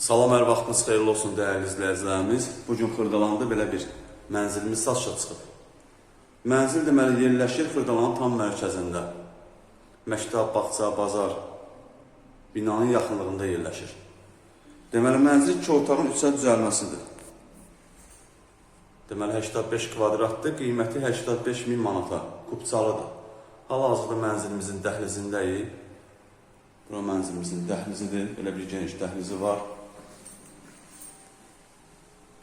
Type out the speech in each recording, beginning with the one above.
Salam, hər vaxtınız xeyirli olsun dəyərli izləyicilərimiz. Bu gün Xırdalanda belə bir mənzilimiz satışa çıxıb. Mənzil deməli yerləşir Xırdalanın tam mərkəzində. Məktəb, bağça, bazar binanın yaxınlığında yerləşir. Deməli mənzil 2 otağın 3-ə düzəlməsidir. Deməli 85 kvadratdır, qiyməti 85 min manata, kubçalıdır. Hal-hazırda mənzilimizin dəhlizindəyik. Bura mənzilimizin dəhlizidir, belə bir geniş dəhlizi var.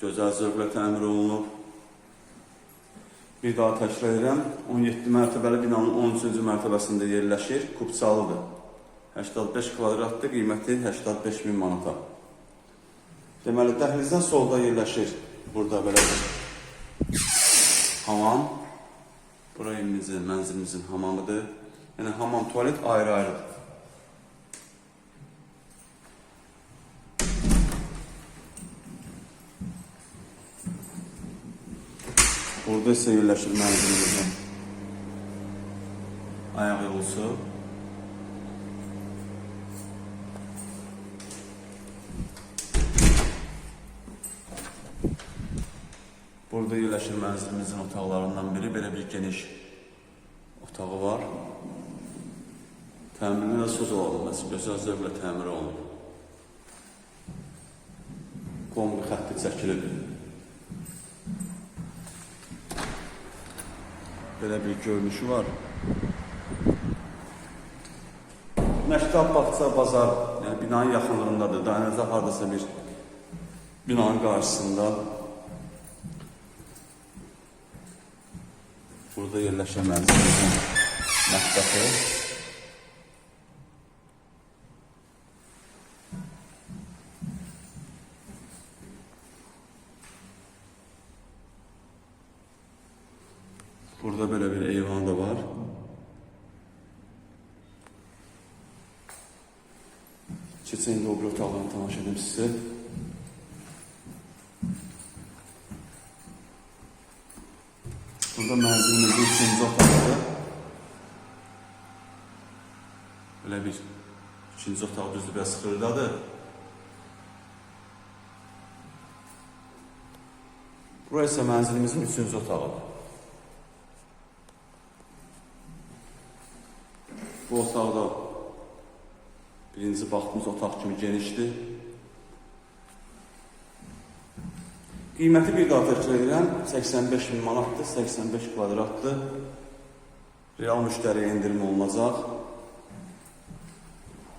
Gözəl zövqlə təmir olunub. Bir daha təkrar edirəm, 17 mərtəbəli binanın 13-cü mərtəbəsində yerləşir, kubçalıdır. 85 kvadratdır, qiyməti 85 min manata. Deməli, dəhlizdən solda yerləşir, burada belə bir hamam. Bura evimizin, mənzilimizin hamamıdır. Yəni hamam, tualet ayrı-ayrıdır. Burada yerləşir mənzilimizin ayaq yolusu. Burada yerləşir mənzilimizin otaqlarından biri. Belə bir geniş otağı var. Təmirini də söz olunması, gözəl zövqlə təmir olunub. Kombi xətti çəkilib. Belə bir görünüşü var. Məktəb, bağça, bazar, yəni binanın yaxınlığındadır. Dayanacaq hardasa bir binanın qarşısında. Burada yerləşən mətbəxi. Burada böyle bir eyvan da var. Keçən indi o bir otaqlarını tamaşa edim sizə. Burada mənzilimizin ikinci otaqları. Belə bir ikinci otaq düzdür, biraz xırdadır. Burası isə mənzilimizin üçüncü otağıdır. Bu otaqda birinci baxdığımız otaq kimi genişdir. Qiyməti bir daha təkrar edirəm, 85 min manatdır, 85 kvadratdır. Real müştəriyə endirim olunacaq.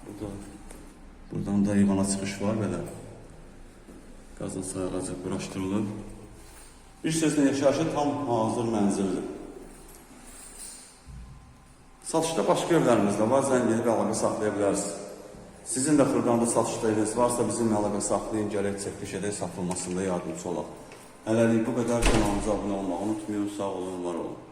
Burada, buradan da eyvana çıxış var belə. Qazın sayğacı quraşdırılıb. Bir sözlə yaşayışı tam hazır mənzildir. Satışda başqa evlərimiz də var, zəng edib əlaqə saxlaya. Sizin də Xırdanda satışda eviniz varsa bizimlə əlaqə saxlayın, gələk çəkiliş edək satılmasında yardımcı olaq. Hələlik bu qədər kanalımıza abunə olmağı unutmayın, sağ olun, var olun.